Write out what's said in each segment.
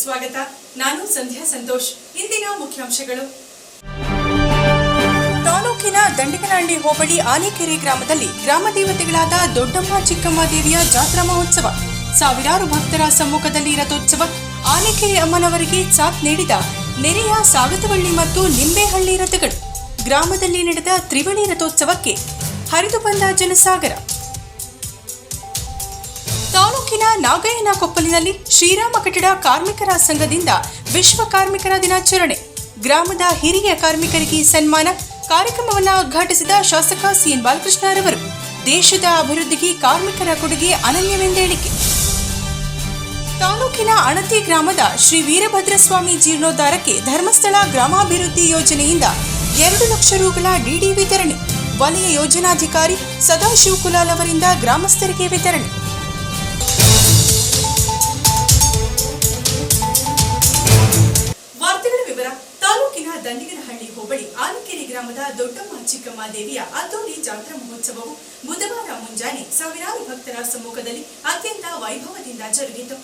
ಸ್ವಾಗತ. ನಾನು ಸಂಧ್ಯಾ ಸಂತೋಷ್. ಇಂದಿನ ಮುಖ್ಯಾಂಶಗಳು. ತಾಲೂಕಿನ ದಂಡಿಗನಹಳ್ಳಿ ಹೋಬಳಿ ಆನೆಕೆರೆ ಗ್ರಾಮದಲ್ಲಿ ಗ್ರಾಮ ದೇವತೆಗಳಾದ ದೊಡ್ಡಮ್ಮ, ಚಿಕ್ಕಮ್ಮ ದೇವಿಯ ಜಾತ್ರಾ ಮಹೋತ್ಸವ. ಸಾವಿರಾರು ಭಕ್ತರ ಸಮ್ಮುಖದಲ್ಲಿ ರಥೋತ್ಸವ. ಆನೆಕೆರೆ ಅಮ್ಮನವರಿಗೆ ಸಾಥ್ ನೀಡಿದ ನೆರೆಯ ಸಾಗತವಳ್ಳಿ ಮತ್ತು ನಿಂಬೆಹಳ್ಳಿ ರಥಗಳು. ಗ್ರಾಮದಲ್ಲಿ ನಡೆದ ತ್ರಿವಳಿ ರಥೋತ್ಸವಕ್ಕೆ ಹರಿದು ಬಂದ ಜನಸಾಗರ. ನಾಗಯ್ಯನ ಕೊಪ್ಪಲಿನಲ್ಲಿ ಶ್ರೀರಾಮ ಕಟ್ಟಡ ಕಾರ್ಮಿಕರ ಸಂಘದಿಂದ ವಿಶ್ವ ಕಾರ್ಮಿಕರ ದಿನಾಚರಣೆ. ಗ್ರಾಮದ ಹಿರಿಯ ಕಾರ್ಮಿಕರಿಗೆ ಸನ್ಮಾನ. ಕಾರ್ಯಕ್ರಮವನ್ನು ಉದ್ಘಾಟಿಸಿದ ಶಾಸಕ ಸಿಎನ್ ಬಾಲಕೃಷ್ಣರವರು. ದೇಶದ ಅಭಿವೃದ್ಧಿಗೆ ಕಾರ್ಮಿಕರ ಕೊಡುಗೆ ಅನನ್ಯವೆಂದೇಳಿಕೆ. ತಾಲೂಕಿನ ಅಣತಿ ಗ್ರಾಮದ ಶ್ರೀ ವೀರಭದ್ರಸ್ವಾಮಿ ಜೀರ್ಣೋದ್ಧಾರಕ್ಕೆ ಧರ್ಮಸ್ಥಳ ಗ್ರಾಮಾಭಿವೃದ್ಧಿ ಯೋಜನೆಯಿಂದ ಎರಡು ಲಕ್ಷ ರೂಗಳ ಡಿಡಿ ವಿತರಣೆ. ವಲಯ ಯೋಜನಾಧಿಕಾರಿ ಸದಾಶಿವ ಕುಲಾಲ್ ಅವರಿಂದ ಗ್ರಾಮಸ್ಥರಿಗೆ ವಿತರಣೆ. ಗ್ರಾಮದ ದೊಡ್ಡಮ್ಮ ಚಿಕ್ಕಮ್ಮ ದೇವಿಯ ಅದ್ದೂರಿ ಜಾತ್ರಾ ಮಹೋತ್ಸವವು ಬುಧವಾರ ಮುಂಜಾನೆ ಸಾವಿರಾರು ಭಕ್ತರ ಸಮ್ಮುಖದಲ್ಲಿ ಅತ್ಯಂತ ವೈಭವದಿಂದ ಜರುಗಿತು.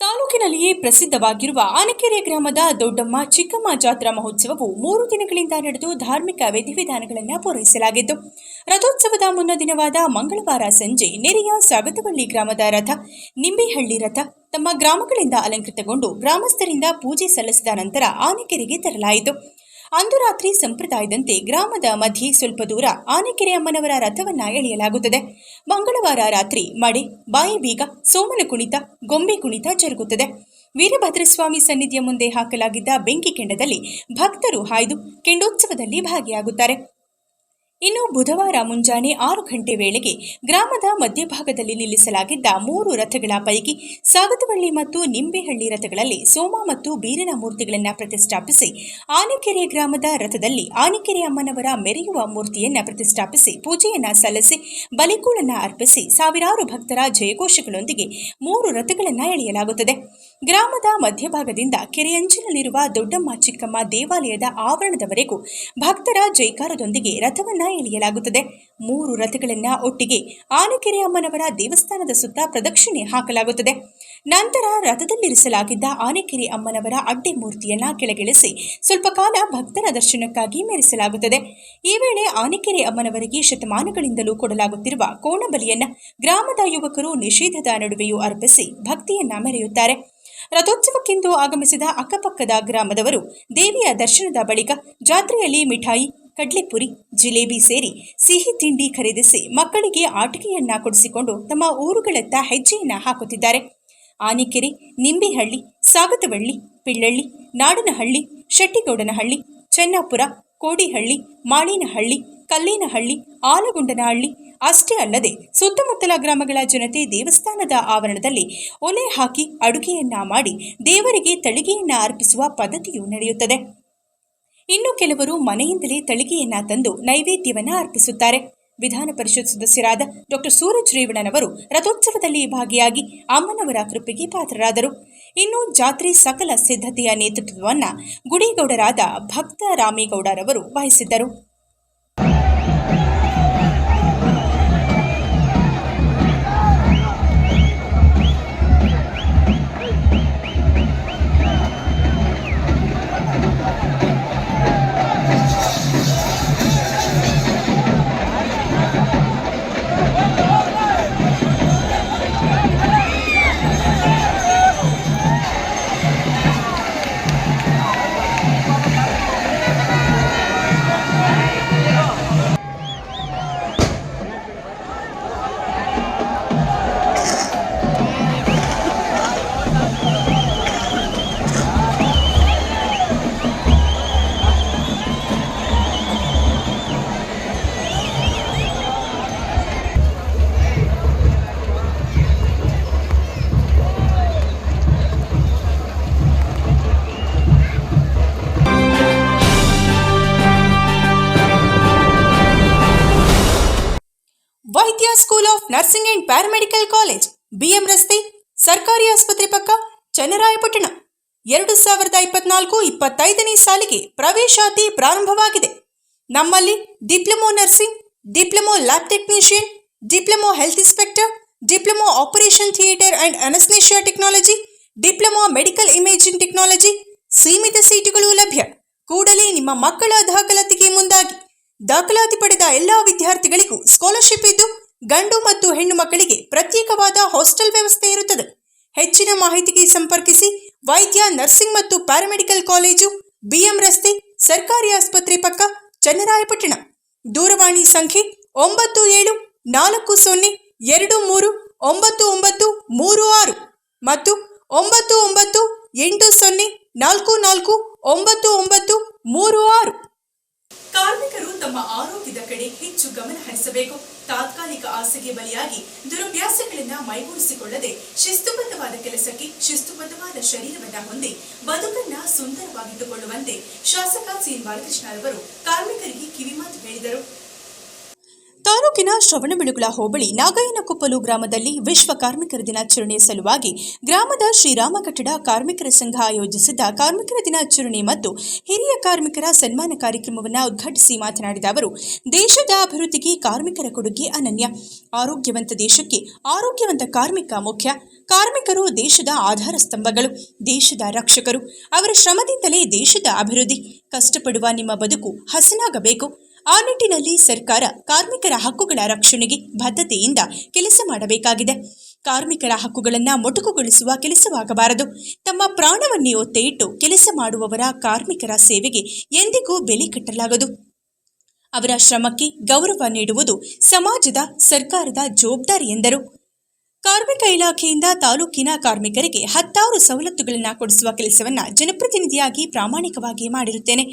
ತಾಲೂಕಿನಲ್ಲಿಯೇ ಪ್ರಸಿದ್ಧವಾಗಿರುವ ಆನಕೆರೆ ಗ್ರಾಮದ ದೊಡ್ಡಮ್ಮ ಚಿಕ್ಕಮ್ಮ ಜಾತ್ರಾ ಮಹೋತ್ಸವವು ಮೂರು ದಿನಗಳಿಂದ ನಡೆದು ಧಾರ್ಮಿಕ ವಿಧಿವಿಧಾನಗಳನ್ನು ಪೂರೈಸಲಾಗಿದ್ದು ರಥೋತ್ಸವದ ಮುನ್ನ ದಿನವಾದ ಮಂಗಳವಾರ ಸಂಜೆ ನೆರೆಯ ಸಾಗತವಳ್ಳಿ ಗ್ರಾಮದ ರಥ, ನಿಂಬೆಹಳ್ಳಿ ರಥ ತಮ್ಮ ಗ್ರಾಮಗಳಿಂದ ಅಲಂಕೃತಗೊಂಡು ಗ್ರಾಮಸ್ಥರಿಂದ ಪೂಜೆ ಸಲ್ಲಿಸಿದ ನಂತರ ಆನೆಕೆರೆಗೆ ತರಲಾಯಿತು ಅಂದು ರಾತ್ರಿ ಸಂಪ್ರದಾಯದಂತೆ ಗ್ರಾಮದ ಮಧ್ಯೆ ಸ್ವಲ್ಪ ದೂರ ಆನೆಕೆರೆ ಅಮ್ಮನವರ ರಥವನ್ನ ಎಳೆಯಲಾಗುತ್ತದೆ. ಮಂಗಳವಾರ ರಾತ್ರಿ ಮಡೆ, ಬಾಯಿ ಬೀಗ, ಸೋಮನ ಕುಣಿತ, ಗೊಂಬೆ ಕುಣಿತ ಜರುಗುತ್ತದೆ. ವೀರಭದ್ರಸ್ವಾಮಿ ಸನ್ನಿಧಿಯ ಮುಂದೆ ಹಾಕಲಾಗಿದ್ದ ಬೆಂಕಿ ಕೆಂಡದಲ್ಲಿ ಭಕ್ತರು ಹಾಯ್ದು ಕೆಂಡೋತ್ಸವದಲ್ಲಿ ಭಾಗಿಯಾಗುತ್ತಾರೆ. ಇನ್ನು ಬುಧವಾರ ಮುಂಜಾನೆ ಆರು ಗಂಟೆ ವೇಳೆಗೆ ಗ್ರಾಮದ ಮಧ್ಯಭಾಗದಲ್ಲಿ ನಿಲ್ಲಿಸಲಾಗಿದ್ದ ಮೂರು ರಥಗಳ ಪೈಕಿ ಸಾಗತವಳ್ಳಿ ಮತ್ತು ನಿಂಬೆಹಳ್ಳಿ ರಥಗಳಲ್ಲಿ ಸೋಮ ಮತ್ತು ಬೀರನ ಮೂರ್ತಿಗಳನ್ನು ಪ್ರತಿಷ್ಠಾಪಿಸಿ ಆನೆಕೆರೆ ಗ್ರಾಮದ ರಥದಲ್ಲಿ ಆನೆಕೆರೆ ಅಮ್ಮನವರ ಮೆರೆಯುವ ಮೂರ್ತಿಯನ್ನು ಪ್ರತಿಷ್ಠಾಪಿಸಿ ಪೂಜೆಯನ್ನು ಸಲ್ಲಿಸಿ ಬಲಿಕೂಳನ್ನು ಅರ್ಪಿಸಿ ಸಾವಿರಾರು ಭಕ್ತರ ಜಯಘೋಷಗಳೊಂದಿಗೆ ಮೂರು ರಥಗಳನ್ನು ಎಳೆಯಲಾಗುತ್ತದೆ. ಗ್ರಾಮದ ಮಧ್ಯಭಾಗದಿಂದ ಕೆರೆಯಂಚಿನಲ್ಲಿರುವ ದೊಡ್ಡಮ್ಮ ಚಿಕ್ಕಮ್ಮ ದೇವಾಲಯದ ಆವರಣದವರೆಗೂ ಭಕ್ತರ ಜೈಕಾರದೊಂದಿಗೆ ರಥವನ್ನ ಎಳೆಯಲಾಗುತ್ತದೆ. ಮೂರು ರಥಗಳನ್ನ ಒಟ್ಟಿಗೆ ಆನೆಕೆರೆ ಅಮ್ಮನವರ ದೇವಸ್ಥಾನದ ಸುತ್ತ ಪ್ರದಕ್ಷಿಣೆ ಹಾಕಲಾಗುತ್ತದೆ. ನಂತರ ರಥದಲ್ಲಿರಿಸಲಾಗಿದ್ದ ಆನೆಕೆರೆ ಅಮ್ಮನವರ ಅಡ್ಡೆ ಮೂರ್ತಿಯನ್ನ ಕೆಳಗಿಳಿಸಿ ಸ್ವಲ್ಪ ಕಾಲ ಭಕ್ತರ ದರ್ಶನಕ್ಕಾಗಿ ಮೆರೆಸಲಾಗುತ್ತದೆ. ಈ ವೇಳೆ ಆನೆಕೆರೆ ಅಮ್ಮನವರಿಗೆ ಶತಮಾನಗಳಿಂದಲೂ ಕೊಡಲಾಗುತ್ತಿರುವ ಕೋಣಬಲಿಯನ್ನ ಗ್ರಾಮದ ಯುವಕರು ನಿಷೇಧದ ನಡುವೆಯೂ ಅರ್ಪಿಸಿ ಭಕ್ತಿಯನ್ನ ಮೆರೆಯುತ್ತಾರೆ. ರಥೋತ್ಸವಕ್ಕೆಂದು ಆಗಮಿಸಿದ ಅಕ್ಕಪಕ್ಕದ ಗ್ರಾಮದವರು ದೇವಿಯ ದರ್ಶನದ ಬಳಿಕ ಜಾತ್ರೆಯಲ್ಲಿ ಮಿಠಾಯಿ ಕಡ್ಲೆಪುರಿ, ಜಿಲೇಬಿ ಸೇರಿ ಸಿಹಿ ತಿಂಡಿ ಖರೀದಿಸಿ ಮಕ್ಕಳಿಗೆ ಆಟಿಕೆಯನ್ನ ಕೊಡಿಸಿಕೊಂಡು ತಮ್ಮ ಊರುಗಳತ್ತ ಹೆಜ್ಜೆಯನ್ನ ಹಾಕುತ್ತಿದ್ದಾರೆ. ಆನೆಕೆರೆ, ನಿಂಬೆಹಳ್ಳಿ, ಸಾಗತವಳ್ಳಿ, ಪಿಳ್ಳಳ್ಳಿ, ನಾಡನಹಳ್ಳಿ, ಶೆಟ್ಟಿಗೌಡನಹಳ್ಳಿ, ಚೆನ್ನಾಪುರ, ಕೋಡಿಹಳ್ಳಿ, ಮಾಳಿನಹಳ್ಳಿ, ಕಲ್ಲೇನಹಳ್ಳಿ, ಆಲಗುಂಡನಹಳ್ಳಿ ಅಷ್ಟೇ ಅಲ್ಲದೆ ಸುತ್ತಮುತ್ತಲ ಗ್ರಾಮಗಳ ಜನತೆ ದೇವಸ್ಥಾನದ ಆವರಣದಲ್ಲಿ ಒಲೆ ಹಾಕಿ ಅಡುಗೆಯನ್ನ ಮಾಡಿ ದೇವರಿಗೆ ತಳಿಗೆಯನ್ನ ಅರ್ಪಿಸುವ ಪದ್ಧತಿಯು ನಡೆಯುತ್ತದೆ. ಇನ್ನು ಕೆಲವರು ಮನೆಯಿಂದಲೇ ತಳಿಗೆಯನ್ನ ತಂದು ನೈವೇದ್ಯವನ್ನ ಅರ್ಪಿಸುತ್ತಾರೆ. ವಿಧಾನ ಪರಿಷತ್ ಸದಸ್ಯರಾದ ಡಾಕ್ಟರ್ ಸೂರಜ್ ರೇವಣ್ಣನವರು ರಥೋತ್ಸವದಲ್ಲಿ ಭಾಗಿಯಾಗಿ ಅಮ್ಮನವರ ಕೃಪೆಗೆ ಪಾತ್ರರಾದರು. ಇನ್ನು ಜಾತ್ರೆ ಸಕಲ ಸಿದ್ಧತೆಯ ನೇತೃತ್ವವನ್ನು ಗುಡಿಗೌಡರಾದ ಭಕ್ತ ರಾಮೇಗೌಡರವರು ವಹಿಸಿದ್ದರು. ಪ್ಯಾರಾಮೆಡಿಕಲ್ ಕಾಲೇಜ್, ಬಿಎಂ ರಸ್ತೆ, ಸರ್ಕಾರಿ ಆಸ್ಪತ್ರೆ ಪಕ್ಕ ಚನ್ನರಾಯಪಟ್ಟಣ. ಎರಡು ಸಾವಿರದ ಇಪ್ಪತ್ನಾಲ್ಕು ಇಪ್ಪತ್ತೈದನೇ ಸಾಲಿಗೆ ಪ್ರವೇಶಾತಿ ಪ್ರಾರಂಭವಾಗಿದೆ. ನಮ್ಮಲ್ಲಿ diploma nursing, diploma lab technician, diploma health inspector, diploma operation theatre and anaesthesia technology, diploma medical imaging technology ಸೀಮಿತ ಸೀಟುಗಳು ಲಭ್ಯ. ಕೂಡಲೇ ನಿಮ್ಮ ಮಕ್ಕಳ ದಾಖಲಾತಿಗೆ ಮುಂದಾಗಿ. ದಾಖಲಾತಿ ಪಡೆದ ಎಲ್ಲಾ ವಿದ್ಯಾರ್ಥಿಗಳಿಗೂ ಸ್ಕಾಲರ್ಶಿಪ್ ಇದ್ದು ಗಂಡು ಮತ್ತು ಹೆಣ್ಣು ಮಕ್ಕಳಿಗೆ ಪ್ರತ್ಯೇಕವಾದ ಹಾಸ್ಟೆಲ್ ವ್ಯವಸ್ಥೆ ಇರುತ್ತದೆ. ಹೆಚ್ಚಿನ ಮಾಹಿತಿಗೆ ಸಂಪರ್ಕಿಸಿ ವೈದ್ಯ, ನರ್ಸಿಂಗ್ ಮತ್ತು ಪ್ಯಾರಾಮೆಡಿಕಲ್ ಕಾಲೇಜು, ಬಿಎಂ ರಸ್ತೆ, ಸರ್ಕಾರಿ ಆಸ್ಪತ್ರೆ ಪಕ್ಕ ಚನ್ನರಾಯಪಟ್ಟಣ. ದೂರವಾಣಿ ಸಂಖ್ಯೆ ಒಂಬತ್ತು ಏಳು ನಾಲ್ಕು ಸೊನ್ನೆ ಎರಡು ಮೂರು ಒಂಬತ್ತು ಒಂಬತ್ತು ಮೂರು ಆರು ಮತ್ತು ಒಂಬತ್ತು ಒಂಬತ್ತು ಎಂಟು ಸೊನ್ನೆ ನಾಲ್ಕು ನಾಲ್ಕು ಒಂಬತ್ತು ಒಂಬತ್ತು ಮೂರು ಆರು. ಕಾರ್ಮಿಕರು ತಮ್ಮ ಆರೋಗ್ಯದ ಕಡೆ ಹೆಚ್ಚು ಗಮನ ಹರಿಸಬೇಕು. ತಾತ್ಕಾಲಿಕ ಆಸೆಗೆ ಬಲಿಯಾಗಿ ದುರಭ್ಯಾಸಗಳನ್ನ ಮೈಗೂಡಿಸಿಕೊಳ್ಳದೆ ಶಿಸ್ತುಬದ್ಧವಾದ ಕೆಲಸಕ್ಕೆ ಶಿಸ್ತುಬದ್ಧವಾದ ಶರೀರವನ್ನ ಹೊಂದಿ ಬದುಕನ್ನ ಸುಂದರವಾಗಿಟ್ಟುಕೊಳ್ಳುವಂತೆ ಶಾಸಕ ಸಿ ಬಾಲಕೃಷ್ಣ ಅವರು ಕಾರ್ಮಿಕರಿಗೆ ಕಿವಿಮಾತು ಹೇಳಿದರು. ತಾಲೂಕಿನ ಶ್ರವಣಬೆಳಗುಳ ಹೋಬಳಿ ನಾಗಯ್ಯನಕೊಪ್ಪಲು ಗ್ರಾಮದಲ್ಲಿ ವಿಶ್ವ ಕಾರ್ಮಿಕರ ದಿನಾಚರಣೆ ಸಲುವಾಗಿ ಗ್ರಾಮದ ಶ್ರೀರಾಮ ಕಟ್ಟಡ ಕಾರ್ಮಿಕರ ಸಂಘ ಆಯೋಜಿಸಿದ್ದ ಕಾರ್ಮಿಕರ ದಿನಾಚರಣೆ ಮತ್ತು ಹಿರಿಯ ಕಾರ್ಮಿಕರ ಸನ್ಮಾನ ಕಾರ್ಯಕ್ರಮವನ್ನು ಉದ್ಘಾಟಿಸಿ ಮಾತನಾಡಿದ ಅವರು, ದೇಶದ ಅಭಿವೃದ್ಧಿಗೆ ಕಾರ್ಮಿಕರ ಕೊಡುಗೆ ಅನನ್ಯ. ಆರೋಗ್ಯವಂತ ದೇಶಕ್ಕೆ ಆರೋಗ್ಯವಂತ ಕಾರ್ಮಿಕ ಮುಖ್ಯ. ಕಾರ್ಮಿಕರು ದೇಶದ ಆಧಾರ ಸ್ತಂಭಗಳು, ದೇಶದ ರಕ್ಷಕರು. ಅವರ ಶ್ರಮದಿಂದಲೇ ದೇಶದ ಅಭಿವೃದ್ಧಿ. ಕಷ್ಟಪಡುವ ನಿಮ್ಮ ಬದುಕು ಹಸನಾಗಬೇಕು. ಆ ನಿಟ್ಟಿನಲ್ಲಿ ಸರ್ಕಾರ ಕಾರ್ಮಿಕರ ಹಕ್ಕುಗಳ ರಕ್ಷಣೆಗೆ ಬದ್ಧತೆಯಿಂದ ಕೆಲಸ ಮಾಡಬೇಕಾಗಿದೆ. ಕಾರ್ಮಿಕರ ಹಕ್ಕುಗಳನ್ನು ಮೊಟಕುಗೊಳಿಸುವ ಕೆಲಸವಾಗಬಾರದು. ತಮ್ಮ ಪ್ರಾಣವನ್ನೇ ಒತ್ತೆಯಿಟ್ಟು ಕೆಲಸ ಮಾಡುವವರ ಕಾರ್ಮಿಕರ ಸೇವೆಗೆ ಎಂದಿಗೂ ಬೆಲೆ ಕಟ್ಟಲಾಗದು. ಅವರ ಶ್ರಮಕ್ಕೆ ಗೌರವ ನೀಡುವುದು ಸಮಾಜದ, ಸರ್ಕಾರದ ಜವಾಬ್ದಾರಿ ಎಂದರು. ಕಾರ್ಮಿಕ ಇಲಾಖೆಯಿಂದ ತಾಲೂಕಿನ ಕಾರ್ಮಿಕರಿಗೆ ಹತ್ತಾರು ಸವಲತ್ತುಗಳನ್ನು ಕೊಡಿಸುವ ಕೆಲಸವನ್ನ ಜನಪ್ರತಿನಿಧಿಯಾಗಿ ಪ್ರಾಮಾಣಿಕವಾಗಿ ಮಾಡಿರುತ್ತೇನೆ.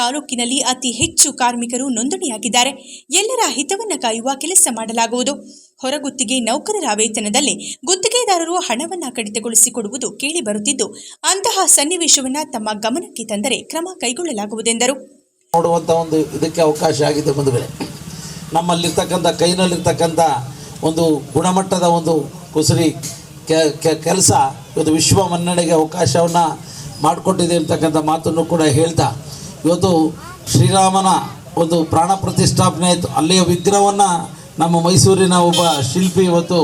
ತಾಲೂಕಿನಲ್ಲಿ ಅತಿ ಹೆಚ್ಚು ಕಾರ್ಮಿಕರು ನೋಂದಣಿಯಾಗಿದ್ದಾರೆ. ಎಲ್ಲರ ಹಿತವನ್ನು ಕಾಯುವ ಕೆಲಸ ಮಾಡಲಾಗುವುದು. ಹೊರಗುತ್ತಿಗೆ ನೌಕರರ ವೇತನದಲ್ಲಿ ಗುತ್ತಿಗೆದಾರರು ಹಣವನ್ನು ಕಡಿತಗೊಳಿಸಿಕೊಡುವುದು ಕೇಳಿಬರುತ್ತಿದ್ದು, ಅಂತಹ ಸನ್ನಿವೇಶವನ್ನು ತಮ್ಮ ಗಮನಕ್ಕೆ ತಂದರೆ ಕ್ರಮ ಕೈಗೊಳ್ಳಲಾಗುವುದೆಂದರು. ನೋಡುವಂಥ ಒಂದು ಇದಕ್ಕೆ ಅವಕಾಶ ಆಗಿದೆ ಬಂಧುಗಳೇ. ನಮ್ಮಲ್ಲಿರ್ತಕ್ಕಂಥ ಕೈನಲ್ಲಿರ್ತಕ್ಕಂಥ ಒಂದು ಗುಣಮಟ್ಟದ ಒಂದು ಕುಸರಿ ಕೆಲಸ, ಇವತ್ತು ವಿಶ್ವ ಮನ್ನಣೆಗೆ ಅವಕಾಶವನ್ನು ಮಾಡಿಕೊಟ್ಟಿದೆ ಅಂತಕ್ಕಂಥ ಮಾತನ್ನು ಕೂಡ ಹೇಳ್ತಾ, ಇವತ್ತು ಶ್ರೀರಾಮನ ಒಂದು ಪ್ರಾಣ ಪ್ರತಿಷ್ಠಾಪನೆ ಆಯಿತು. ಅಲ್ಲಿಯ ವಿಗ್ರಹವನ್ನು ನಮ್ಮ ಮೈಸೂರಿನ ಒಬ್ಬ ಶಿಲ್ಪಿ ಇವತ್ತು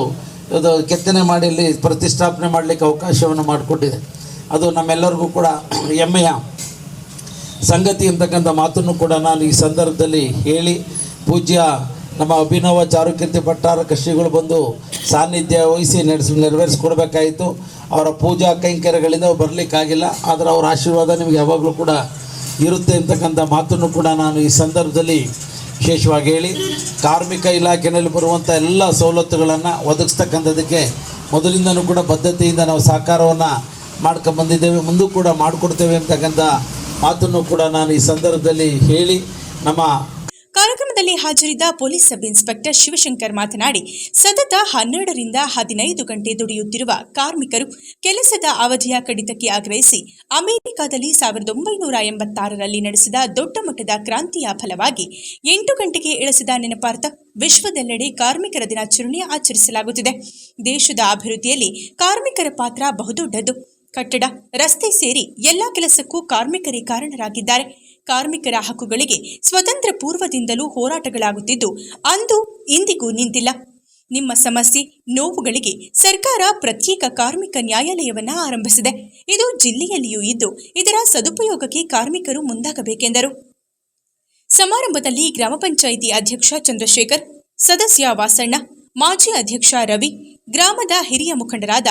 ಇದು ಕೆತ್ತನೆ ಮಾಡಿ ಇಲ್ಲಿ ಪ್ರತಿಷ್ಠಾಪನೆ ಮಾಡಲಿಕ್ಕೆ ಅವಕಾಶವನ್ನು ಮಾಡಿಕೊಟ್ಟಿದೆ. ಅದು ನಮ್ಮೆಲ್ಲರಿಗೂ ಕೂಡ ಹೆಮ್ಮೆಯ ಸಂಗತಿ ಅಂತಕ್ಕಂಥ ಮಾತನ್ನು ಕೂಡ ನಾನು ಈ ಸಂದರ್ಭದಲ್ಲಿ ಹೇಳಿ, ಪೂಜ್ಯ ನಮ್ಮ ಅಭಿನವ ಚಾರುಕೀರ್ತಿ ಭಟ್ಟಾರ ಕಷಿಗಳು ಬಂದು ಸಾನ್ನಿಧ್ಯ ವಹಿಸಿ ನಡೆಸ್ ನೆರವೇರಿಸ್ಕೊಡ್ಬೇಕಾಯಿತು. ಅವರ ಪೂಜಾ ಕೈಂಕರ್ಯಗಳಿಂದ ಬರಲಿಕ್ಕಾಗಿಲ್ಲ. ಆದರೆ ಅವರ ಆಶೀರ್ವಾದ ನಿಮಗೆ ಯಾವಾಗಲೂ ಕೂಡ ಇರುತ್ತೆ ಅಂತಕ್ಕಂಥ ಮಾತನ್ನು ಕೂಡ ನಾನು ಈ ಸಂದರ್ಭದಲ್ಲಿ ವಿಶೇಷವಾಗಿ ಹೇಳಿ, ಕಾರ್ಮಿಕ ಇಲಾಖೆಯಲ್ಲಿ ಬರುವಂಥ ಎಲ್ಲ ಸವಲತ್ತುಗಳನ್ನು ಒದಗಿಸ್ತಕ್ಕಂಥದ್ದಕ್ಕೆ ಮೊದಲಿಂದನೂ ಕೂಡ ಬದ್ಧತೆಯಿಂದ ನಾವು ಸಹಕಾರವನ್ನು ಮಾಡ್ಕೊಂಬಂದಿದ್ದೇವೆ ಮುಂದೂ ಕೂಡ ಮಾಡಿಕೊಡ್ತೇವೆ ಅಂತಕ್ಕಂಥ ಮಾತನ್ನು ಕೂಡ ನಾನು ಈ ಸಂದರ್ಭದಲ್ಲಿ ಹೇಳಿ, ನಮ್ಮ ಕಾರ್ಯಕ್ರಮದಲ್ಲಿ ಹಾಜರಿದ್ದ ಪೊಲೀಸ್ ಸಬ್ ಇನ್ಸ್ಪೆಕ್ಟರ್ ಶಿವಶಂಕರ್ ಮಾತನಾಡಿ, ಸತತ ಹನ್ನೆರಡರಿಂದ ಹದಿನೈದು ಗಂಟೆ ದುಡಿಯುತ್ತಿರುವ ಕಾರ್ಮಿಕರು ಕೆಲಸದ ಅವಧಿಯ ಕಡಿತಕ್ಕೆ ಆಗ್ರಹಿಸಿ, ಅಮೆರಿಕದಲ್ಲಿ ಸಾವಿರದ ಒಂಬೈನೂರ ಎಂಬತ್ತಾರರಲ್ಲಿ ನಡೆಸಿದ ದೊಡ್ಡ ಮಟ್ಟದ ಕ್ರಾಂತಿಯ ಫಲವಾಗಿ ಎಂಟು ಗಂಟೆಗೆ ಇಳಿಸಿದ ನೆನಪಾರ್ಥ ವಿಶ್ವದೆಲ್ಲೆಡೆ ಕಾರ್ಮಿಕರ ದಿನಾಚರಣೆ ಆಚರಿಸಲಾಗುತ್ತಿದೆ. ದೇಶದ ಅಭಿವೃದ್ಧಿಯಲ್ಲಿ ಕಾರ್ಮಿಕರ ಪಾತ್ರ ಬಹುದೊಡ್ಡದು. ಕಟ್ಟಡ, ರಸ್ತೆ ಸೇರಿ ಎಲ್ಲ ಕೆಲಸಕ್ಕೂ ಕಾರ್ಮಿಕರೇ ಕಾರಣರಾಗಿದ್ದಾರೆ. ಕಾರ್ಮಿಕರ ಹಕ್ಕುಗಳಿಗೆ ಸ್ವತಂತ್ರ ಪೂರ್ವದಿಂದಲೂ ಹೋರಾಟಗಳಾಗುತ್ತಿದ್ದು, ಅಂದು ಇಂದಿಗೂ ನಿಂತಿಲ್ಲ. ನಿಮ್ಮ ಸಮಸ್ಯೆ, ನೋವುಗಳಿಗೆ ಸರ್ಕಾರ ಪ್ರತ್ಯೇಕ ಕಾರ್ಮಿಕ ನ್ಯಾಯಾಲಯವನ್ನ ಆರಂಭಿಸಿದೆ. ಇದು ಜಿಲ್ಲೆಯಲ್ಲಿಯೂ ಇದ್ದು, ಇದರ ಸದುಪಯೋಗಕ್ಕೆ ಕಾರ್ಮಿಕರು ಮುಂದಾಗಬೇಕೆಂದರು. ಸಮಾರಂಭದಲ್ಲಿ ಗ್ರಾಮ ಪಂಚಾಯಿತಿ ಅಧ್ಯಕ್ಷ ಚಂದ್ರಶೇಖರ್, ಸದಸ್ಯ ವಾಸಣ್ಣ, ಮಾಜಿ ಅಧ್ಯಕ್ಷ ರವಿ, ಗ್ರಾಮದ ಹಿರಿಯ ಮುಖಂಡರಾದ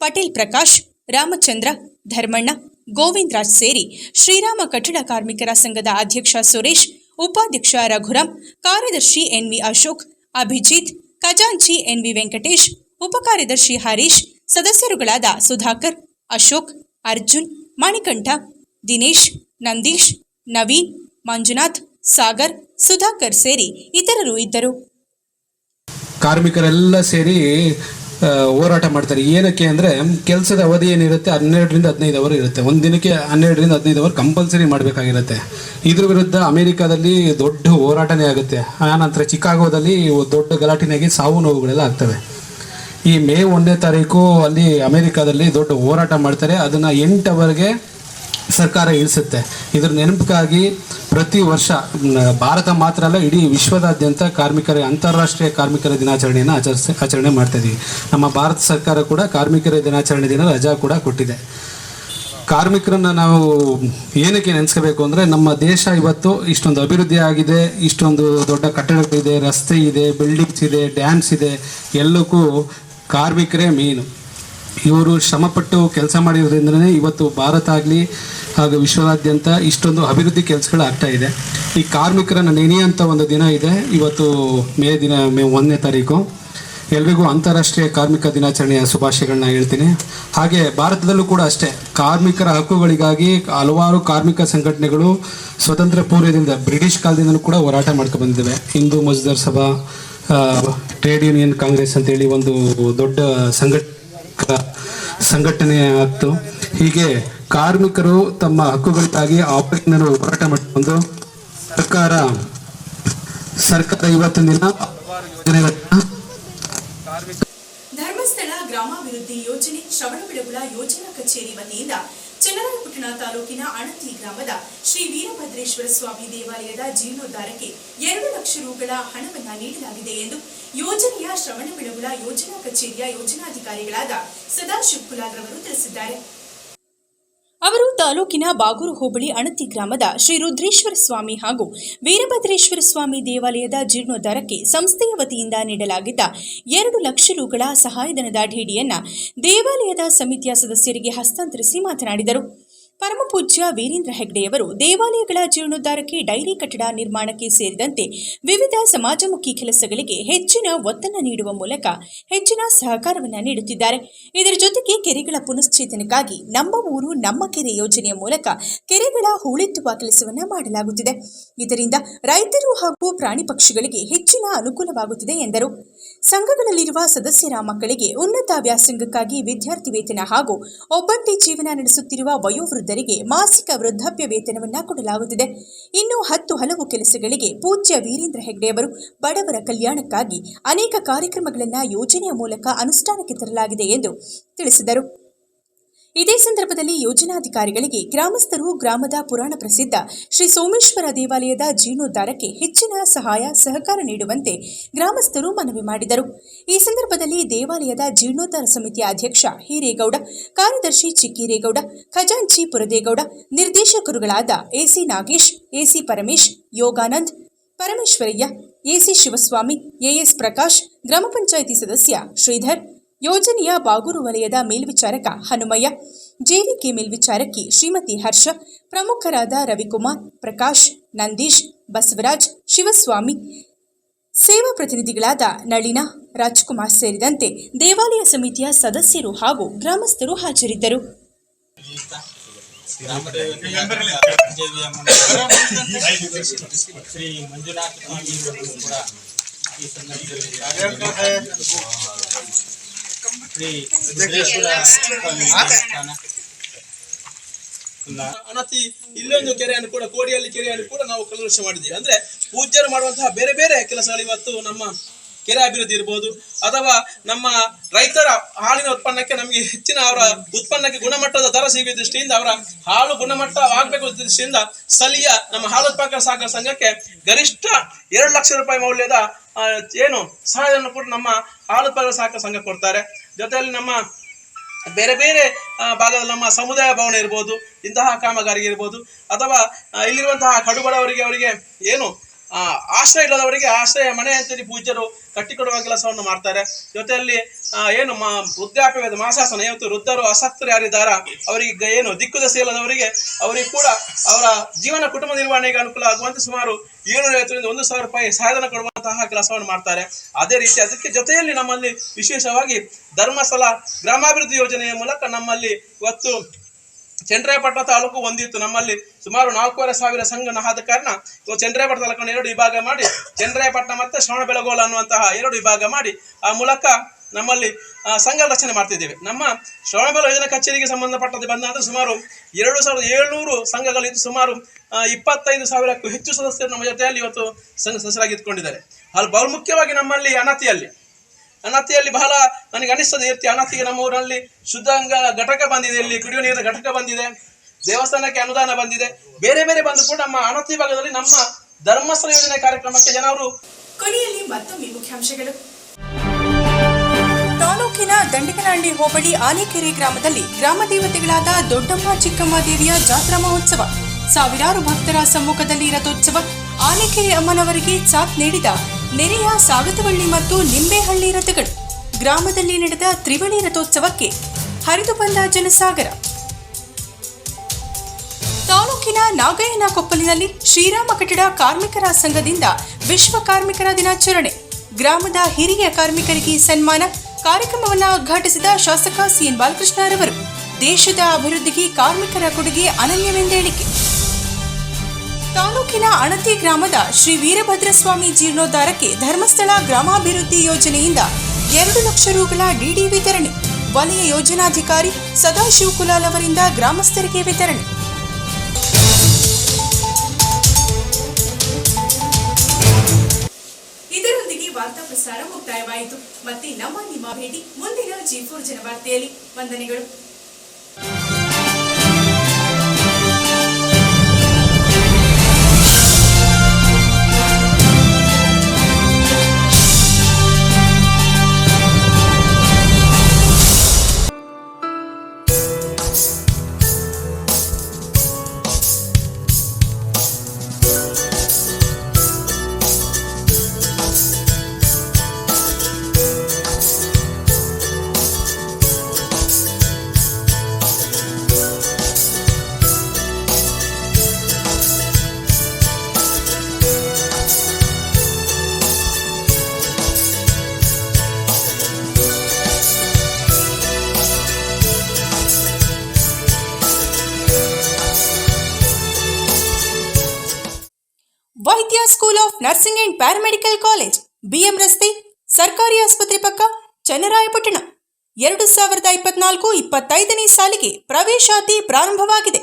ಪಟೇಲ್ ಪ್ರಕಾಶ್, ರಾಮಚಂದ್ರ ಧರ್ಮಣ್ಣ, ಗೋವಿಂದರಾಜ್ ಸೇರಿ ಶ್ರೀರಾಮ ಕಟ್ಟಡ ಕಾರ್ಮಿಕರ ಸಂಘದ ಅಧ್ಯಕ್ಷ ಸುರೇಶ್, ಉಪಾಧ್ಯಕ್ಷ ರಘುರಾಮ್ ಕಾರ್ಯದರ್ಶಿ ಎನ್ವಿ ಅಶೋಕ್, ಅಭಿಜಿತ್, ಖಜಾಂಚಿ ಎನ್ವಿ ವೆಂಕಟೇಶ್, ಉಪಕಾರ್ಯದರ್ಶಿ ಹರೀಶ್, ಸದಸ್ಯರುಗಳಾದ ಸುಧಾಕರ್, ಅಶೋಕ್, ಅರ್ಜುನ್, ಮಣಿಕಂಠ, ದಿನೇಶ್, ನಂದೀಶ್, ನವೀನ್, ಮಂಜುನಾಥ್, ಸಾಗರ್, ಸುಧಾಕರ್ ಸೇರಿ ಇತರರು ಇದ್ದರು. ಕಾರ್ಮಿಕರೆಲ್ಲ ಸೇರಿ ಹೋರಾಟ ಮಾಡ್ತಾರೆ. ಏನಕ್ಕೆ ಅಂದರೆ ಕೆಲಸದ ಅವಧಿ ಏನಿರುತ್ತೆ, ಹನ್ನೆರಡರಿಂದ ಹದಿನೈದು ಅವರ್ ಇರುತ್ತೆ. ಒಂದು ದಿನಕ್ಕೆ ಹನ್ನೆರಡರಿಂದ ಹದಿನೈದು ಅವರ್ ಕಂಪಲ್ಸರಿ ಮಾಡಬೇಕಾಗಿರುತ್ತೆ. ಇದ್ರ ವಿರುದ್ಧ ಅಮೆರಿಕಾದಲ್ಲಿ ದೊಡ್ಡ ಹೋರಾಟನೇ ಆಗುತ್ತೆ. ಆನಂತರ ಚಿಕಾಗೋದಲ್ಲಿ ದೊಡ್ಡ ಗಲಾಟಿನಾಗಿ ಸಾವು ನೋವುಗಳೆಲ್ಲ ಆಗ್ತವೆ. ಈ ಮೇ ಒಂದನೇ ತಾರೀಕು ಅಲ್ಲಿ ಅಮೆರಿಕಾದಲ್ಲಿ ದೊಡ್ಡ ಹೋರಾಟ ಮಾಡ್ತಾರೆ. ಅದನ್ನು ಎಂಟು ಅವರ್ಗೆ ಸರ್ಕಾರ ಇಳಿಸುತ್ತೆ ಇದ್ರ ನೆನಪಿಗಾಗಿ ಪ್ರತಿ ವರ್ಷ ಭಾರತ ಮಾತ್ರ ಅಲ್ಲ, ಇಡೀ ವಿಶ್ವದಾದ್ಯಂತ ಕಾರ್ಮಿಕರ, ಅಂತಾರಾಷ್ಟ್ರೀಯ ಕಾರ್ಮಿಕರ ದಿನಾಚರಣೆಯನ್ನು ಆಚರಿಸಿ, ಆಚರಣೆ ಮಾಡ್ತಾ ಇದೀವಿ. ನಮ್ಮ ಭಾರತ ಸರ್ಕಾರ ಕೂಡ ಕಾರ್ಮಿಕರ ದಿನಾಚರಣೆ ದಿನ ರಜಾ ಕೂಡ ಕೊಟ್ಟಿದೆ. ಕಾರ್ಮಿಕರನ್ನ ನಾವು ಏನಕ್ಕೆ ನೆನೆಸ್ಕೋಬೇಕು ಅಂದರೆ, ನಮ್ಮ ದೇಶ ಇವತ್ತು ಇಷ್ಟೊಂದು ಅಭಿವೃದ್ಧಿ ಆಗಿದೆ, ಇಷ್ಟೊಂದು ದೊಡ್ಡ ಕಟ್ಟಡಗಳಿದೆ, ರಸ್ತೆ ಇದೆ ಬಿಲ್ಡಿಂಗ್ಸ್ ಇದೆ ಡ್ಯಾಮ್ಸ್ ಇದೆ, ಎಲ್ಲಕ್ಕೂ ಕಾರ್ಮಿಕರೇ ಮೇನು ಇವರು ಶ್ರಮಪಟ್ಟು ಕೆಲಸ ಮಾಡಿರೋದ್ರಿಂದನೇ ಇವತ್ತು ಭಾರತ ಆಗಲಿ ಹಾಗೂ ವಿಶ್ವದಾದ್ಯಂತ ಇಷ್ಟೊಂದು ಅಭಿವೃದ್ಧಿ ಕೆಲಸಗಳು ಆಗ್ತಾ ಇದೆ. ಈ ಕಾರ್ಮಿಕರನ್ನು ನೆನೆಯುವಂಥ ಒಂದು ದಿನ ಇದೆ. ಇವತ್ತು ಮೇ ದಿನ, ಮೇ ಒಂದನೇ ತಾರೀಕು. ಎಲ್ರಿಗೂ ಅಂತಾರಾಷ್ಟ್ರೀಯ ಕಾರ್ಮಿಕ ದಿನಾಚರಣೆಯ ಶುಭಾಶಯಗಳನ್ನ ಹೇಳ್ತೀನಿ. ಹಾಗೆ ಭಾರತದಲ್ಲೂ ಕೂಡ ಅಷ್ಟೇ, ಕಾರ್ಮಿಕರ ಹಕ್ಕುಗಳಿಗಾಗಿ ಹಲವಾರು ಕಾರ್ಮಿಕ ಸಂಘಟನೆಗಳು ಸ್ವತಂತ್ರ ಪೂರ್ವದಿಂದ, ಬ್ರಿಟಿಷ್ ಕಾಲದಿಂದಲೂ ಕೂಡ ಹೋರಾಟ ಮಾಡ್ಕೊಂಡು ಬಂದಿದ್ದಾವೆ Hindu Mazdoor Sabha trade union congress ಅಂತೇಳಿ ಒಂದು ದೊಡ್ಡ ಸಂಘಟ ಸಂಘಟನೆ ಆಗ್ತು ಹೀಗೆ ಕಾರ್ಮಿಕರು ತಮ್ಮ ಹಕ್ಕುಗಳಿಗಾಗಿ ಆಪರೇಷನ್ ಹೋರಾಟ ಮಾಡಿಕೊಂಡು ಸರ್ಕಾರ ಸರ್ಕಾರ ಇವತ್ತಿನ ದಿನ ಧರ್ಮಸ್ಥಳ ಗ್ರಾಮಾಭಿವೃದ್ಧಿ ಯೋಜನೆ ಶ್ರವಣಬೆಳಗುಳ ಯೋಜನಾ ಕಚೇರಿ ವತಿಯಿಂದ ಚನ್ನರಾಯಪಟ್ಟಣ ತಾಲೂಕಿನ ಅಣತಿ ಗ್ರಾಮದ ಶ್ರೀ ವೀರಭದ್ರೇಶ್ವರ ಸ್ವಾಮಿ ದೇವಾಲಯದ ಜೀರ್ಣೋದ್ಧಾರಕ್ಕೆ ಎರಡು ಲಕ್ಷ ರುಗಳ ಹಣವನ್ನ ನೀಡಲಾಗಿದೆ ಎಂದು ಯೋಜನೆಯ ಶ್ರವಣಬೆಳಗುಳ ಯೋಜನಾ ಕಚೇರಿಯ ಯೋಜನಾಧಿಕಾರಿಗಳಾದ ಸದಾಶಿವ್ ತಿಳಿಸಿದ್ದಾರೆ. ಅವರು ತಾಲೂಕಿನ ಬಾಗೂರು ಹೋಬಳಿ ಅಣತಿ ಗ್ರಾಮದ ಶ್ರೀ ರುದ್ರೇಶ್ವರ ಸ್ವಾಮಿ ಹಾಗೂ ವೀರಭದ್ರೇಶ್ವರ ಸ್ವಾಮಿ ದೇವಾಲಯದ ಜೀರ್ಣೋದ್ಧಾರಕ್ಕೆ ಸಂಸ್ಥೆಯ ವತಿಯಿಂದ ನೀಡಲಾಗಿದ್ದ ಎರಡು ಲಕ್ಷ ರೂಗಳ ಸಹಾಯಧನದ ಡಿಡಿಯನ್ನ ದೇವಾಲಯದ ಸಮಿತಿಯ ಸದಸ್ಯರಿಗೆ ಹಸ್ತಾಂತರಿಸಿ ಮಾತನಾಡಿದರು. ಪರಮಪೂಜ್ಯ ವೀರೇಂದ್ರ ಹೆಗ್ಡೆಯವರು ದೇವಾಲಯಗಳ ಜೀರ್ಣೋದ್ಧಾರಕ್ಕೆ ಡೈರಿ ಕಟ್ಟಡ ನಿರ್ಮಾಣಕ್ಕೆ ಸೇರಿದಂತೆ ವಿವಿಧ ಸಮಾಜಮುಖಿ ಕೆಲಸಗಳಿಗೆ ಹೆಚ್ಚಿನ ಒತ್ತನ್ನು ನೀಡುವ ಮೂಲಕ ಹೆಚ್ಚಿನ ಸಹಕಾರವನ್ನು ನೀಡುತ್ತಿದ್ದಾರೆ. ಇದರ ಜೊತೆಗೆ ಕೆರೆಗಳ ಪುನಶ್ಚೇತನಕ್ಕಾಗಿ ನಮ್ಮ ಊರು, ನಮ್ಮ ಕೆರೆ ಯೋಜನೆಯ ಮೂಲಕ ಕೆರೆಗಳ ಹೂಳೆತ್ತುವ ಕೆಲಸವನ್ನು ಮಾಡಲಾಗುತ್ತಿದೆ. ಇದರಿಂದ ರೈತರು ಹಾಗೂ ಪ್ರಾಣಿ ಪಕ್ಷಿಗಳಿಗೆ ಹೆಚ್ಚಿನ ಅನುಕೂಲವಾಗುತ್ತಿದೆ ಎಂದರು. ಸಂಘಗಳಲ್ಲಿರುವ ಸದಸ್ಯರ ಮಕ್ಕಳಿಗೆ ಉನ್ನತ ವ್ಯಾಸಂಗಕ್ಕಾಗಿ ವಿದ್ಯಾರ್ಥಿ ವೇತನ ಹಾಗೂ ಒಬ್ಬಂಟಿ ಜೀವನ ನಡೆಸುತ್ತಿರುವ ವಯೋವೃದ್ಧರಿಗೆ ಮಾಸಿಕ ವೃದ್ಧಾಪ್ಯ ವೇತನವನ್ನು ಕೊಡಲಾಗುತ್ತಿದೆ. ಇನ್ನು ಹತ್ತು ಹಲವು ಕೆಲಸಗಳಿಗೆ ಪೂಜ್ಯ ವೀರೇಂದ್ರ ಹೆಗ್ಡೆಯವರು ಬಡವರ ಕಲ್ಯಾಣಕ್ಕಾಗಿ ಅನೇಕ ಕಾರ್ಯಕ್ರಮಗಳನ್ನು ಯೋಜನೆಯ ಮೂಲಕ ಅನುಷ್ಠಾನಕ್ಕೆ ತರಲಾಗಿದೆ ಎಂದು ತಿಳಿಸಿದರು. ಇದೇ ಸಂದರ್ಭದಲ್ಲಿ ಯೋಜನಾಧಿಕಾರಿಗಳಿಗೆ ಗ್ರಾಮಸ್ಥರು ಗ್ರಾಮದ ಪುರಾಣ ಪ್ರಸಿದ್ಧ ಶ್ರೀ ಸೋಮೇಶ್ವರ ದೇವಾಲಯದ ಜೀರ್ಣೋದ್ಧಾರಕ್ಕೆ ಹೆಚ್ಚಿನ ಸಹಾಯ, ಸಹಕಾರ ನೀಡುವಂತೆ ಗ್ರಾಮಸ್ಥರು ಮನವಿ ಮಾಡಿದರು. ಈ ಸಂದರ್ಭದಲ್ಲಿ ದೇವಾಲಯದ ಜೀರ್ಣೋದ್ಧಾರ ಸಮಿತಿಯ ಅಧ್ಯಕ್ಷ ಹಿರೇಗೌಡ, ಕಾರ್ಯದರ್ಶಿ ಚಿಕ್ಕಿರೇಗೌಡ, ಖಜಾಂಚಿ Puradegowda, ನಿರ್ದೇಶಕರುಗಳಾದ A C Nagesh, A C Paramesh, Yoganand, Parameshwaraiah, A C Shivaswamy, A S Prakash, ಗ್ರಾಮ ಪಂಚಾಯಿತಿ ಸದಸ್ಯ ಶ್ರೀಧರ್ ಯೋಜನೆಯ ಬಾಗೂರು ವಲಯದ ಮೇಲ್ವಿಚಾರಕ ಹನುಮಯ್ಯ, ಜೆವಿಕೆ ಮೇಲ್ವಿಚಾರಕಿ ಶ್ರೀಮತಿ ಹರ್ಷ, ಪ್ರಮುಖರಾದ ರವಿಕುಮಾರ್, ಪ್ರಕಾಶ್, ನಂದೀಶ್, ಬಸವರಾಜ್, ಶಿವಸ್ವಾಮಿ, ಸೇವಾ ಪ್ರತಿನಿಧಿಗಳಾದ ನಳಿನ, ರಾಜ್ಕುಮಾರ್ ಸೇರಿದಂತೆ ದೇವಾಲಯ ಸಮಿತಿಯ ಸದಸ್ಯರು ಹಾಗೂ ಗ್ರಾಮಸ್ಥರು ಹಾಜರಿದ್ದರು. ಶ್ರೀ ಈ ಸಂದರ್ಭದಲ್ಲಿ ಶ್ರೀ ಅನತಿ ಇಲ್ಲೊಂದು ಕೆರೆಯನ್ನು ಕೂಡ ಕೋಡಿಯಲ್ಲಿ ಕೆರೆಯನ್ನು ಕೂಡ ನಾವು ಕಲುಷ ಮಾಡಿದ್ದೀವಿ. ಅಂದ್ರೆ ಪೂಜ್ಯರು ಮಾಡುವಂತಹ ಬೇರೆ ಬೇರೆ ಕೆಲಸಗಳು ಇವತ್ತು ನಮ್ಮ ಕೆರೆ ಅಭಿವೃದ್ಧಿ ಇರ್ಬೋದು ಅಥವಾ ನಮ್ಮ ರೈತರ ಹಾಲಿನ ಉತ್ಪನ್ನಕ್ಕೆ ನಮಗೆ ಹೆಚ್ಚಿನ ಅವರ ಉತ್ಪನ್ನಕ್ಕೆ ಗುಣಮಟ್ಟದ ದರ ಸಿಗುವ ದೃಷ್ಟಿಯಿಂದ ಅವರ ಹಾಲು ಗುಣಮಟ್ಟ ಆಗಬೇಕು ದೃಷ್ಟಿಯಿಂದ ಸ್ಥಳೀಯ ನಮ್ಮ ಹಾಲು ಉತ್ಪಾದಕ ಸಹಕಾರ ಸಂಘಕ್ಕೆ ಗರಿಷ್ಠ ಎರಡು ಲಕ್ಷ ರೂಪಾಯಿ ಮೌಲ್ಯದ ಏನು ಸಹಾಯವನ್ನು ಕೂಡ ನಮ್ಮ ಹಾಲು ಉತ್ಪಾದಕ ಸಹಕಾರ ಸಂಘ ಕೊಡ್ತಾರೆ. ಜೊತೆಯಲ್ಲಿ ನಮ್ಮ ಬೇರೆ ಬೇರೆ ಭಾಗದಲ್ಲಿ ನಮ್ಮ ಸಮುದಾಯ ಭವನ ಇರ್ಬೋದು, ಇಂತಹ ಕಾಮಗಾರಿ ಇರ್ಬೋದು, ಅಥವಾ ಇಲ್ಲಿರುವಂತಹ ಕಡುಬಡವರಿಗೆ ಅವರಿಗೆ ಏನು ಆ, ಆಶ್ರಯ ಇಲ್ಲದವರಿಗೆ ಆಶ್ರಯ ಮನೆ ಅಂತೇಳಿ ಪೂಜ್ಯರು ಕಟ್ಟಿಕೊಡುವ ಕೆಲಸವನ್ನು ಮಾಡ್ತಾರೆ. ಜೊತೆಯಲ್ಲಿ ಏನು ಮಾ ವೃದ್ಧಾಪ್ಯವೇದ ಮಾಸಾಸನ ಇವತ್ತು ವೃದ್ಧರು ಅಸಕ್ತರು ಯಾರಿದ್ದಾರ? ಅವರಿಗೆ ಏನು ದಿಕ್ಕು ಸೇಲದವರಿಗೆ ಇಲ್ಲದವರಿಗೆ ಅವರಿಗೆ ಕೂಡ ಅವರ ಜೀವನ ಕುಟುಂಬ ನಿರ್ವಹಣೆಗೆ ಅನುಕೂಲ ಆಗುವಂತೆ ಸುಮಾರು ಏಳುನೂರ ಐವತ್ತರಿಂದ ಒಂದು ಸಾವಿರ ರೂಪಾಯಿ ಸಹಾಯಧನ ಕೊಡುವಂತಹ ಕೆಲಸವನ್ನು ಮಾಡ್ತಾರೆ. ಅದೇ ರೀತಿ ಅದಕ್ಕೆ ಜೊತೆಯಲ್ಲಿ ನಮ್ಮಲ್ಲಿ ವಿಶೇಷವಾಗಿ ಧರ್ಮಸ್ಥಳ ಗ್ರಾಮಾಭಿವೃದ್ಧಿ ಯೋಜನೆಯ ಮೂಲಕ ನಮ್ಮಲ್ಲಿ ಇವತ್ತು ಚಂದ್ರಾಯಪಟ್ಟಣ ತಾಲೂಕು ಹೊಂದಿತ್ತು ನಮ್ಮಲ್ಲಿ ಸುಮಾರು ನಾಲ್ಕೂವರೆ ಸಾವಿರ ಸಂಘನ ಆದ ಕಾರಣ ಚಂದ್ರಾಯಪಟ್ಟಣ ತಾಲೂಕನ್ನು ಎರಡು ವಿಭಾಗ ಮಾಡಿ ಚಂದ್ರಾಯಪಟ್ಟಣ ಮತ್ತು ಶ್ರವಣ ಬೆಳಗೋಲ ಅನ್ನುವಂತಹ ಎರಡು ವಿಭಾಗ ಮಾಡಿ ಆ ಮೂಲಕ ನಮ್ಮಲ್ಲಿ ಸಂಘ ರಚನೆ ಮಾಡ್ತಿದ್ದೇವೆ. ನಮ್ಮ ಶ್ರವಣ ಬೆಳಗೊಳ ಯೋಜನಾ ಕಚೇರಿಗೆ ಸಂಬಂಧಪಟ್ಟಂತೆ ಬಂದ ಸುಮಾರು ಎರಡು ಸಾವಿರದ ಏಳ್ನೂರು ಸಂಘಗಳಿದ್ದು ಸುಮಾರು ಇಪ್ಪತ್ತೈದು ಸಾವಿರಕ್ಕೂ ಹೆಚ್ಚು ಸದಸ್ಯರು ನಮ್ಮ ಜೊತೆಯಲ್ಲಿ ಇವತ್ತು ಸಂಘ ಸದಸ್ಯರಾಗಿ ಇಟ್ಕೊಂಡಿದ್ದಾರೆ ಅಲ್ಲಿ ಬಹುಮುಖ್ಯವಾಗಿ ನಮ್ಮಲ್ಲಿ ಅನತಿಯಲ್ಲಿ ಅನತಿಯಲ್ಲಿ ಬಹಳ ನನಗೆ ಅನಿಸ್ತದೆ, ಇರ್ತಿ ಅನತಿಗೆ ನಮ್ಮ ಊರಲ್ಲಿ ಶುದ್ಧಾಂಗ ಘಟಕ ಬಂದಿದೆ ಇಲ್ಲಿ ಕುಡಿಯುವ ನೀರಿನ ಘಟಕ ಬಂದಿದೆ, ದೇವಸ್ಥಾನಕ್ಕೆ ಅನುದಾನ ಬಂದಿದೆ. ಬೇರೆ ಬೇರೆ ಬಂದು ಕೂಡ ನಮ್ಮ ಅಣತಿ ಭಾಗದಲ್ಲಿ ನಮ್ಮ ಧರ್ಮಸ್ಥಳ ಯೋಜನೆ ಕಾರ್ಯಕ್ರಮಕ್ಕೆ ಜನರು ಕೊನೆಯಲ್ಲಿ ಮತ್ತೊಮ್ಮೆ ಮುಖ್ಯಾಂಶಗಳು. ತಾಲೂಕಿನ ದಂಡಿಗನಹಳ್ಳಿ ಹೋಬಳಿ ಆನೆಕೆರೆ ಗ್ರಾಮದಲ್ಲಿ ಗ್ರಾಮ ದೇವತೆಗಳಾದ ದೊಡ್ಡಮ್ಮ, ಚಿಕ್ಕಮ್ಮ ದೇವಿಯ ಜಾತ್ರಾ ಮಹೋತ್ಸವ. ಸಾವಿರಾರು ಭಕ್ತರ ಸಮ್ಮುಖದಲ್ಲಿ ರಥೋತ್ಸವ. ಆನೆಕೆರೆ ಅಮ್ಮನವರಿಗೆ ಸಾಥ್ ನೀಡಿದ ನೆರೆಯ ಸಾಗತವಳ್ಳಿ ಮತ್ತು ನಿಂಬೆಹಳ್ಳಿ ರಥಗಳು ಗ್ರಾಮದಲ್ಲಿ ನಡೆದ ತ್ರಿವಳಿ ರಥೋತ್ಸವಕ್ಕೆ ಹರಿದು ಬಂದ ಜನಸಾಗರ. ತಾಲೂಕಿನ ನಾಗಯ್ಯನ ಕೊಪ್ಪಲಿನಲ್ಲಿ ಶ್ರೀರಾಮ ಕಟ್ಟಡ ಕಾರ್ಮಿಕರ ಸಂಘದಿಂದ ವಿಶ್ವ ಕಾರ್ಮಿಕರ ದಿನಾಚರಣೆ. ಗ್ರಾಮದ ಹಿರಿಯ ಕಾರ್ಮಿಕರಿಗೆ ಸನ್ಮಾನ ಕಾರ್ಯಕ್ರಮವನ್ನು ಉದ್ಘಾಟಿಸಿದ ಶಾಸಕ ಸಿಎನ್ ಬಾಲಕೃಷ್ಣರವರು. ದೇಶದ ಅಭಿವೃದ್ಧಿಗೆ ಕಾರ್ಮಿಕರ ಕೊಡುಗೆ ಅನನ್ಯವೆಂದೇಳಿಕೆ. ತಾಲೂಕಿನ ಅಣತಿ ಗ್ರಾಮದ ಶ್ರೀ ವೀರಭದ್ರಸ್ವಾಮಿ ಜೀರ್ಣೋದ್ಧಾರಕ್ಕೆ ಧರ್ಮಸ್ಥಳ ಗ್ರಾಮಾಭಿವೃದ್ಧಿ ಯೋಜನೆಯಿಂದ ಎರಡು ಲಕ್ಷ ರುಗಳ ಡಿಡಿ ವಿತರಣೆ. ವಲಯ ಯೋಜನಾಧಿಕಾರಿ ಸದಾಶಿವ ಕುಲಾಲ್ ಅವರಿಂದ ಗ್ರಾಮಸ್ಥರಿಗೆ ವಿತರಣೆ. ಇದರೊಂದಿಗೆ ವಾರ್ತಾ ಪ್ರಸಾರ ಮುಕ್ತಾಯವಾಯಿತು. ಮತ್ತೆ ನಮ್ಮ ನಿಮ್ಮ ಭೇಟಿ ಮುಂದಿನ ಜಿ ಫೋರ್ ಜನವಾರ್ತೆಯಲ್ಲಿ. ವಂದನೆಗಳು. Nursing and paramedical college, B M ರಸ್ತೆ, ಸರ್ಕಾರಿ ಆಸ್ಪತ್ರೆ ಪಕ್ಕ, ಚನ್ನರಾಯಪಟ್ಟಣ. ಎರಡು ಸಾವಿರದ ಇಪ್ಪತ್ನಾಲ್ಕು ಇಪ್ಪತ್ತೈದನೇ ಸಾಲಿಗೆ ಪ್ರವೇಶಾತಿ ಪ್ರಾರಂಭವಾಗಿದೆ.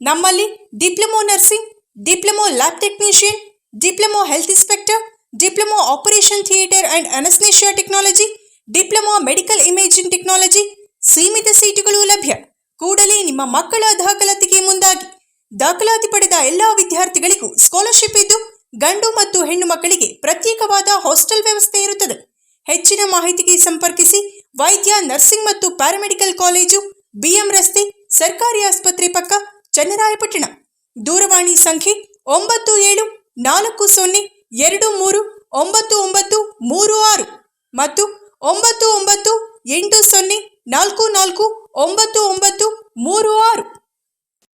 ನಮ್ಮಲ್ಲಿ diploma nursing, diploma lab technician, diploma health inspector, diploma operation theatre and anaesthesia technology, diploma medical imaging technology ಸೀಮಿತ ಸೀಟುಗಳು ಲಭ್ಯ. ಕೂಡಲೇ ನಿಮ್ಮ ಮಕ್ಕಳ ದಾಖಲಾತಿಗೆ ಮುಂದಾಗಿ. ದಾಖಲಾತಿ ಪಡೆದ ಎಲ್ಲಾ ವಿದ್ಯಾರ್ಥಿಗಳಿಗೂ ಸ್ಕಾಲರ್ಶಿಪ್ ಇದ್ದು ಗಂಡು ಮತ್ತು ಹೆಣ್ಣು ಮಕ್ಕಳಿಗೆ ಪ್ರತ್ಯೇಕವಾದ ಹಾಸ್ಟೆಲ್ ವ್ಯವಸ್ಥೆ ಇರುತ್ತದೆ. ಹೆಚ್ಚಿನ ಮಾಹಿತಿಗೆ ಸಂಪರ್ಕಿಸಿ ವೈದ್ಯ, ನರ್ಸಿಂಗ್ ಮತ್ತು ಪ್ಯಾರಾಮೆಡಿಕಲ್ ಕಾಲೇಜು, ಬಿಎಂ ರಸ್ತೆ, ಸರ್ಕಾರಿ ಆಸ್ಪತ್ರೆ ಪಕ್ಕ ಚನ್ನರಾಯಪಟ್ಟಣ. ದೂರವಾಣಿ ಸಂಖ್ಯೆ ಒಂಬತ್ತು ಏಳು ನಾಲ್ಕು ಸೊನ್ನೆ ಎರಡು ಮೂರು ಒಂಬತ್ತು ಒಂಬತ್ತು ಮೂರು ಆರು ಮತ್ತು ಒಂಬತ್ತು ಒಂಬತ್ತು ಎಂಟು ಸೊನ್ನೆ ನಾಲ್ಕು ನಾಲ್ಕು ಒಂಬತ್ತು ಒಂಬತ್ತು ಮೂರು